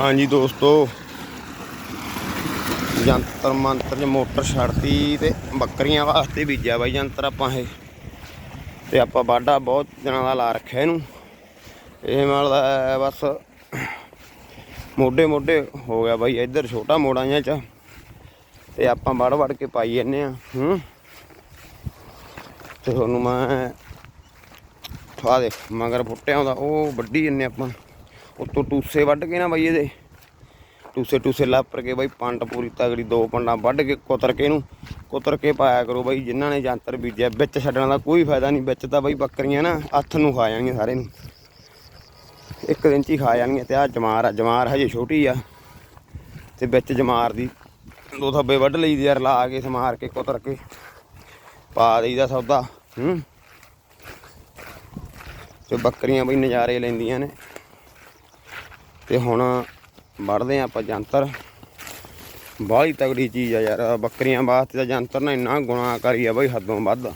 ਹਾਂਜੀ ਦੋਸਤੋ, ਜੰਤਰ ਮੰਤਰ ਚ ਮੋਟਰ ਛੱਡਤੀ ਤੇ ਬੱਕਰੀਆਂ ਵਾਸਤੇ ਬੀਜਿਆ ਬਾਈ ਜੰਤਰ ਆਪਾਂ ਇਹ। ਤੇ ਆਪਾਂ ਬਾਡਾ ਬਹੁਤ ਦਿਨਾਂ ਦਾ ਲਾ ਰੱਖਿਆ ਇਹਨੂੰ। ਇਹ ਨਾਲ ਦਾ ਬਸ ਮੋਢੇ ਮੋਢੇ ਹੋ ਗਿਆ ਬਾਈ, ਇੱਧਰ ਛੋਟਾ ਮੋੜਾ ਜਿਹਾ ਚ। ਤੇ ਆਪਾਂ ਵੜ ਵੜ ਕੇ ਪਾਈ ਜੰਨੇ ਆ ਹੂੰ। ਤੇ ਤੁਹਾਨੂੰ ਮੈਂ ਠਾ ਦੇ ਮਗਰ ਫੁੱਟਿਆ ਹੁੰਦਾ ਉਹ ਵੱਢੀ ਜੰਨੇ ਆਪਾਂ। ਉੱਤੋਂ ਟੂਸੇ ਵੱਢ ਕੇ ਨਾ ਬਾਈ ਇਹਦੇ। ਟੂਸੇ ਟੂਸੇ ਲਾਪਰ ਕੇ ਬਾਈ ਪੰਡ ਪੂਰੀ ਤਗੜੀ ਦੋ ਪੰਡਾਂ ਵੱਢ ਕੇ ਕੁਤਰ ਕੇ ਇਹਨੂੰ, ਕੁਤਰ ਕੇ ਪਾਇਆ ਕਰੋ ਬਾਈ, ਜਿਨ੍ਹਾਂ ਨੇ ਜੰਤਰ ਬੀਜਿਆ। ਵਿੱਚ ਛੱਡਣ ਦਾ ਕੋਈ ਫਾਇਦਾ ਨਹੀਂ, ਵਿੱਚ ਤਾਂ ਬਾਈ ਬੱਕਰੀਆਂ ਨਾ ਹੱਥ ਨੂੰ ਖਾ ਜਾਣਗੀਆਂ ਸਾਰੇ ਨੂੰ। ਇੱਕ ਦਿਨ ਚ ਹੀ ਖਾ ਜਾਣਗੀਆਂ ਤੇ ਆ ਜਮਾਰ ਆ, ਜਮਾਰ ਹਜੇ ਛੋਟੀ ਆ। ਤੇ ਵਿੱਚ ਜਮਾਰ ਦੀ ਦੋ ਥੱਬੇ ਵੱਢ ਲਈ ਦੀ ਯਾਰ ਲਾ ਕੇ ਸਮਾਰ ਕੇ ਕੁਤਰ ਕੇ ਪਾ ਦੇਈਦਾ ਸੌਦਾ, ਹੂੰ। ਤੇ ਬੱਕਰੀਆਂ ਬਈ ਨਜ਼ਾਰੇ ਲੈਂਦੀਆਂ ਨੇ। ਤੇ ਹੁਣ ਵੜਦੇ ਆ ਆਪਾਂ ਜੰਤਰ। ਬਾਹਲੀ ਤਗੜੀ ਚੀਜ਼ ਆ ਯਾਰ, ਬੱਕਰੀਆਂ ਵਾਸਤੇ ਤਾਂ ਜੰਤਰ ਨਾ ਇੰਨਾ ਗੁਣਾਕਾਰੀ ਆ ਬਈ ਹੱਦੋਂ ਵੱਧ।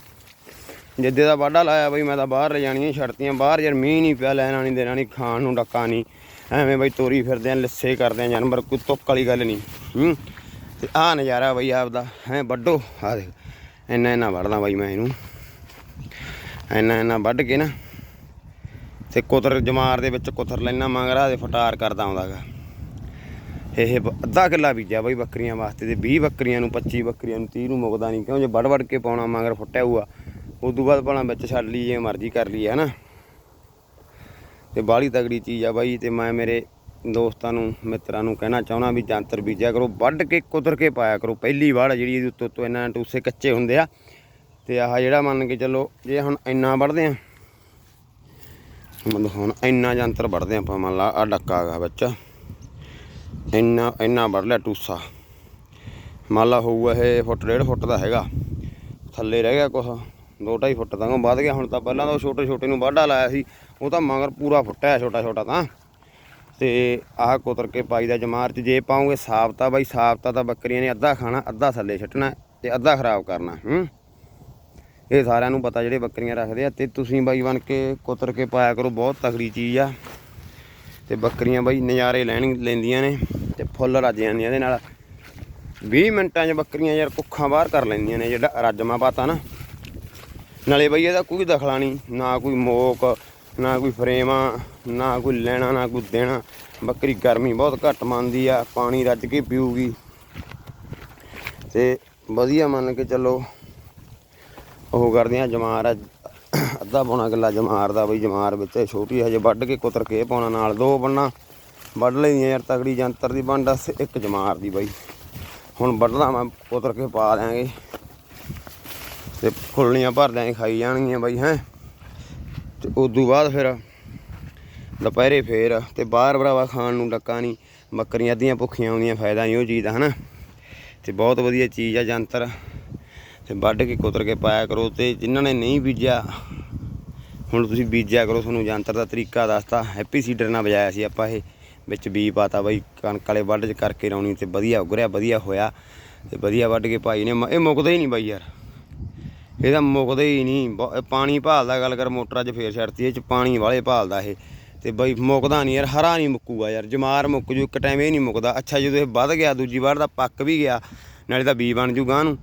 ਜਿੱਦੇ ਦਾ ਵਾਢਾ ਲਾਇਆ ਬਈ ਮੈਂ ਤਾਂ ਬਾਹਰ ਲੈ ਜਾਣੀਆਂ ਛੜਤੀਆਂ ਬਾਹਰ ਯਾਰ ਮੀਂਹ ਨਹੀਂ ਪਿਆ, ਲੈਣਾ ਨਹੀਂ ਦੇਣਾ ਨਹੀਂ ਖਾਣ ਨੂੰ ਡੱਕਾ ਨਹੀਂ। ਐਵੇਂ ਬਈ ਤੋਰੀ ਫਿਰਦੇ ਆ, ਲਿੱਸੇ ਕਰਦੇ ਆ ਜਾਨਵਰ, ਕੋਈ ਤੁੱਕ ਵਾਲੀ ਗੱਲ ਨਹੀਂ। ਹੂੰ? ਤੇ ਆਹ ਨਜ਼ਾਰਾ ਬਈ ਆਪਦਾ, ਹੈ ਵੱਡੋ ਆ ਦੇਖ, ਇੰਨਾ ਇੰਨਾ ਵੜਦਾ ਬਈ ਮੈਂ ਇਹਨੂੰ। ਇੰਨਾ ਇੰਨਾ ਵੱਢ ਕੇ ਨਾ ਤੇ ਕੁਤਰ ਜਮਾਰ ਦੇ ਵਿੱਚ ਕੁਤਰ ਲੈਣਾ ਮੰਗਰਾ ਦੇ ਫਟਾਰ ਕਰਦਾ ਆਉਂਦਾਗਾ ਇਹ ਅੱਧਾ ਕਿੱਲਾ ਬੀਜਿਆ ਬਈ ਬੱਕਰੀਆਂ ਵਾਸਤੇ ਤੇ 20 ਬੱਕਰੀਆਂ ਨੂੰ 25 ਬੱਕਰੀਆਂ ਨੂੰ 30 ਨੂੰ ਮੁੱਕਦਾ ਨਹੀਂ ਕਿਉਂ ਜੇ ਵੜ ਵੜ ਕੇ ਪਾਉਣਾ ਮਗਰ ਫੁੱਟਿਆ ਹੋਊਗਾ। ਉਦੋਂ ਬਾਅਦ ਭਲਾ ਵਿੱਚ ਛੱਡ ਲਈ, ਜੇ ਮਰਜ਼ੀ ਕਰ ਲਈ ਹੈ ਨਾ ਤੇ ਬਾਹਲੀ ਤਗੜੀ ਚੀਜ਼ ਆ ਬਾਈ, ਤੇ ਮੈਂ ਮੇਰੇ ਦੋਸਤਾਂ ਨੂੰ, ਮਿੱਤਰਾਂ ਨੂੰ ਕਹਿਣਾ ਚਾਹੁੰਦਾ ਵੀ ਜੰਤਰ ਬੀਜਿਆ ਕਰੋ, ਵੱਢ ਕੇ ਕੁਦਰ ਕੇ ਪਾਇਆ ਕਰੋ। ਪਹਿਲੀ ਵਾੜ ਆ ਜਿਹੜੀ ਇਹਦੇ ਉੱਤੋਂ ਤੋਂ ਇਹਨਾਂ ਟੂਸੇ ਕੱਚੇ ਹੁੰਦੇ ਆ। ਤੇ ਆਹ ਜਿਹੜਾ ਮੰਨ ਕੇ ਚੱਲੋ, ਜੇ ਹੁਣ ਇੰਨਾ ਵੱਢਦੇ ਆ ਮਤਲਬ ਹੁਣ ਇੰਨਾ ਜੰਤਰ ਵੱਢਦੇ ਆਪਾਂ, ਮੰਨ ਲਾ ਆ ਡੱਕਾ ਹੈਗਾ ਵਿੱਚ। ਇੰਨਾ ਇੰਨਾ ਵੱਢ ਲਿਆ ਟੂਸਾ। ਮੰਨ ਲਾ ਹੋਊਗਾ ਇਹ ਫੁੱਟ, ਡੇਢ ਫੁੱਟ ਦਾ ਹੈਗਾ। ਥੱਲੇ ਰਹਿ ਗਿਆ ਕੁਛ, ਦੋ ਢਾਈ ਫੁੱਟ ਤੱਕ ਵੱਧ ਗਿਆ। ਹੁਣ ਤਾਂ ਪਹਿਲਾਂ ਤਾਂ ਉਹ ਛੋਟੇ ਛੋਟੇ ਨੂੰ ਵਾਢਾ ਲਾਇਆ ਸੀ, ਉਹ ਤਾਂ ਮਗਰ ਪੂਰਾ ਫੁੱਟਿਆ ਛੋਟਾ ਛੋਟਾ ਤਾਂ। ਤੇ ਆਹ ਕੁਤਰ ਕੇ ਪਾਈ ਦਾ ਜਮਾਰ ਚ, ਜੇ ਪਾਉਂਗੇ ਸਾਬਤਾ, ਬਾਈ ਸਾਫ਼ਤਾ ਤਾਂ ਬੱਕਰੀਆਂ ਨੇ ਅੱਧਾ ਖਾਣਾ, ਅੱਧਾ ਥੱਲੇ ਛੱਟਣਾ ਤੇ ਅੱਧਾ ਖਰਾਬ ਕਰਨਾ, ਹੂੰ। ਇਹ ਸਾਰਿਆਂ ਨੂੰ ਪਤਾ ਜਿਹੜੇ ਬੱਕਰੀਆਂ ਰੱਖਦੇ ਆ ਤੇ ਤੁਸੀਂ ਬਾਈ ਬਣ ਕੇ ਕੁਤਰ ਕੇ ਪਾਇਆ ਕਰੋ, ਬਹੁਤ ਤਕੜੀ ਚੀਜ਼ ਆ। ਤੇ ਬੱਕਰੀਆਂ ਬਾਈ ਨਜ਼ਾਰੇ ਲੈਣ ਲੈਂਦੀਆਂ ਨੇ ਤੇ ਫੁੱਲ ਰੱਜ ਜਾਂਦੀਆਂ ਇਹਦੇ ਨਾਲ। 20 ਮਿੰਟਾਂ 'ਚ ਬੱਕਰੀਆਂ ਯਾਰ ਕੁੱਖਾਂ ਬਾਹਰ ਕਰ ਲੈਂਦੀਆਂ ਨੇ, ਜਿਹੜਾ ਰੱਜਮਾ ਪਾਤਾ ਨਾ। ਨਾਲੇ ਬਈ ਇਹਦਾ ਕੋਈ ਦਖਲਾ ਨਹੀਂ, ਨਾ ਕੋਈ ਮੋਕ, ਨਾ ਕੋਈ ਫਰੇਮਾ ਨਾ ਕੋਈ ਲੈਣਾ, ਨਾ ਕੋਈ ਦੇਣਾ। ਬੱਕਰੀ ਗਰਮੀ ਬਹੁਤ ਘੱਟ ਮੰਨਦੀ ਆ, ਪਾਣੀ ਰੱਜ ਕੇ ਪੀਊਗੀ। ਤੇ ਵਧੀਆ ਮੰਨ ਕੇ ਚੱਲੋ ਉਹ ਕਰਦੇ ਆ ਜਮਾਰ ਆ। ਅੱਧਾ ਪੌਣਾ ਕਿੱਲਾ ਜਮਾਰ ਦਾ ਬਈ, ਜਮਾਰ ਵਿੱਚ ਛੋਟੀ ਹਜੇ ਵੱਢ ਕੇ ਕੁਤਰ ਕੇ ਪਾਉਣਾ ਨਾਲ ਦੋ ਬੰਨਾ। ਵੱਢ ਲਈਆਂ ਯਾਰ, ਤਗੜੀ ਜੰਤਰ ਦੀ ਵੰਡ ਇੱਕ ਜਮਾਰ ਦੀ ਬਈ। ਹੁਣ ਵੱਢਦਾ ਮੈਂ, ਕੁਤਰ ਕੇ ਪਾ ਦਿਆਂਗੇ। ਤੇ ਖੁੱਲਣੀਆਂ ਭਰ ਦਿਆਂਗੇ ਖਾਈ ਜਾਣਗੀਆਂ ਬਈ, ਹੈ। ਤੇ ਉਦੋਂ ਬਾਅਦ ਫਿਰ ਦੁਪਹਿਰੇ ਫੇਰ ਤੇ ਬਾਹਰ ਭਰਾਵਾ ਖਾਣ ਨੂੰ ਡੱਕਾ ਨਹੀਂ ਬੱਕਰੀਆਂ ਅੱਧੀਆਂ ਭੁੱਖੀਆਂ ਆਉਂਦੀਆਂ, ਫਾਇਦਾ ਨਹੀਂ ਉਹ ਚੀਜ਼ ਦਾ, ਹਨਾ। ਤੇ ਬਹੁਤ ਵਧੀਆ ਚੀਜ਼ ਆ ਜੰਤਰ। ਤੇ ਵੱਢ ਕੇ ਕੁਤਰ ਕੇ ਪਾਇਆ ਕਰੋ ਤੇ ਜਿਨ੍ਹਾਂ ਨੇ ਨਹੀਂ ਬੀਜਿਆ, ਹੁਣ ਤੁਸੀਂ ਬੀਜਿਆ ਕਰੋ, ਤੁਹਾਨੂੰ ਜੰਤਰ ਦਾ ਤਰੀਕਾ ਦੱਸਤਾ ਹੈਪੀ ਸੀਡਰ ਨਾਲ ਵਜਾਇਆ ਸੀ ਆਪਾਂ ਇਹ, ਵਿੱਚ ਬੀ ਪਾਤਾ ਬਾਈ, ਕਣਕ ਵਾਲੇ ਵੱਢ ਚ ਕਰਕੇ ਲਾਉਣੀ ਤੇ ਵਧੀਆ ਉਗਰਿਆ, ਵਧੀਆ ਹੋਇਆ ਤੇ ਵਧੀਆ ਵੱਢ ਕੇ ਭਾਈ ਨੇ ਇਹ ਮੁੱਕਦਾ ਹੀ ਨਹੀਂ ਬਾਈ ਯਾਰ। ਇਹਦਾ ਮੁੱਕਦਾ ਹੀ ਨਹੀਂ ਬ- ਪਾਣੀ ਭਾਲਦਾ ਗੱਲ ਕਰ, ਮੋਟਰਾਂ 'ਚ ਫੇਰ ਛੱਡਤੀ, ਇਹ 'ਚ ਪਾਣੀ ਵਾਲੇ ਭਾਲਦਾ ਇਹ। ਤੇ ਬਈ ਮੁੱਕਦਾ ਨਹੀਂ ਯਾਰ, ਹਰਾ ਨਹੀਂ ਮੁੱਕੂਗਾ ਯਾਰ, ਜਮਾਰ ਮੁੱਕ ਜੂ, ਇੱਕ ਟਾਈਮ ਇਹ ਨਹੀਂ ਮੁੱਕਦਾ। ਅੱਛਾ ਜਦੋਂ ਇਹ ਵੱਧ ਗਿਆ, ਦੂਜੀ ਵਾਰ ਦਾ ਪੱਕ ਵੀ ਗਿਆ, ਨਾਲੇ ਤਾਂ ਬੀ ਬਣ ਜੂ ਗਾਂ ਨੂੰ।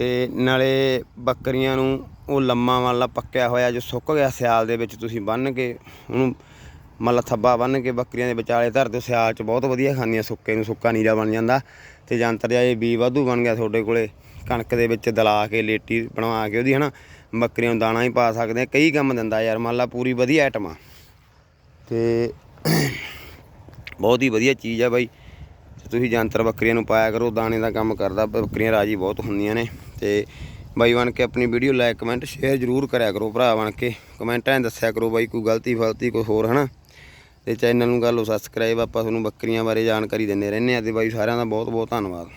ਤੇ ਨਾਲੇ ਬੱਕਰੀਆਂ ਨੂੰ ਉਹ ਲੰਮਾ ਵਾਲਾ ਪੱਕਿਆ ਹੋਇਆ ਜੋ ਸੁੱਕ ਗਿਆ ਸਿਆਲ ਦੇ ਵਿੱਚ ਤੁਸੀਂ ਬੰਨ ਕੇ ਉਹਨੂੰ ਮਤਲਬ ਥੱਬਾ ਬੰਨ ਕੇ ਬੱਕਰੀਆਂ ਦੇ ਵਿਚਾਲੇ ਧਰ ਦਿਓ। ਸਿਆਲ 'ਚ ਬਹੁਤ ਵਧੀਆ ਖਾਂਦੀਆਂ ਸੁੱਕੇ ਨੂੰ, ਸੁੱਕਾ ਨੀਰਾ ਬਣ ਜਾਂਦਾ। ਤੇ ਜੰਤਰ ਜਿਹਾ ਬੀ ਵਾਧੂ ਬਣ ਗਿਆ ਤੁਹਾਡੇ ਕੋਲੇ। ਕਣਕ ਦੇ ਵਿੱਚ ਦਲਾ ਕੇ, ਲੇਟੀ ਬਣਵਾ ਕੇ ਉਹਦੀ, ਹਨਾ? ਬੱਕਰੀਆਂ ਨੂੰ ਦਾਣਾ ਹੀ ਪਾ ਸਕਦੇ ਆ। ਕਈ ਕੰਮ ਦਿੰਦਾ ਯਾਰ, ਮੰਨ ਲਾ ਪੂਰੀ ਵਧੀਆ ਆਈਟਮ ਆ। ਤੇ ਬਹੁਤ ਹੀ ਵਧੀਆ ਚੀਜ਼ ਆ ਬਾਈ। ਤੇ ਤੁਸੀਂ ਜੰਤਰ ਬੱਕਰੀਆਂ ਨੂੰ ਪਾਇਆ ਕਰੋ। ਦਾਣੇ ਦਾ ਕੰਮ ਕਰਦਾ, ਬੱਕਰੀਆਂ ਰਾਜੀ ਬਹੁਤ ਹੁੰਦੀਆਂ ਨੇ। ਤੇ ਬਾਈ ਬਣ ਕੇ ਆਪਣੀ ਵੀਡੀਓ ਲਾਈਕ ਕਮੈਂਟ ਸ਼ੇਅਰ ਜ਼ਰੂਰ ਕਰਿਆ ਕਰੋ ਭਰਾ ਬਣ ਕੇ। ਕਮੈਂਟਾਂ 'ਚ ਦੱਸਿਆ ਕਰੋ ਬਾਈ ਕੋਈ ਗਲਤੀ ਫਲਤੀ ਕੋਈ ਹੋਰ, ਹਨਾ? ਤੇ ਚੈਨਲ ਨੂੰ ਕਰ ਲਓ ਸਬਸਕ੍ਰਾਈਬ ਆਪਾਂ ਤੁਹਾਨੂੰ ਬੱਕਰੀਆਂ ਬਾਰੇ ਜਾਣਕਾਰੀ ਦਿੰਦੇ ਰਹਿੰਦੇ ਆ ਤੇ ਬਾਈ ਸਾਰਿਆਂ ਦਾ ਬਹੁਤ ਬਹੁਤ ਧੰਨਵਾਦ।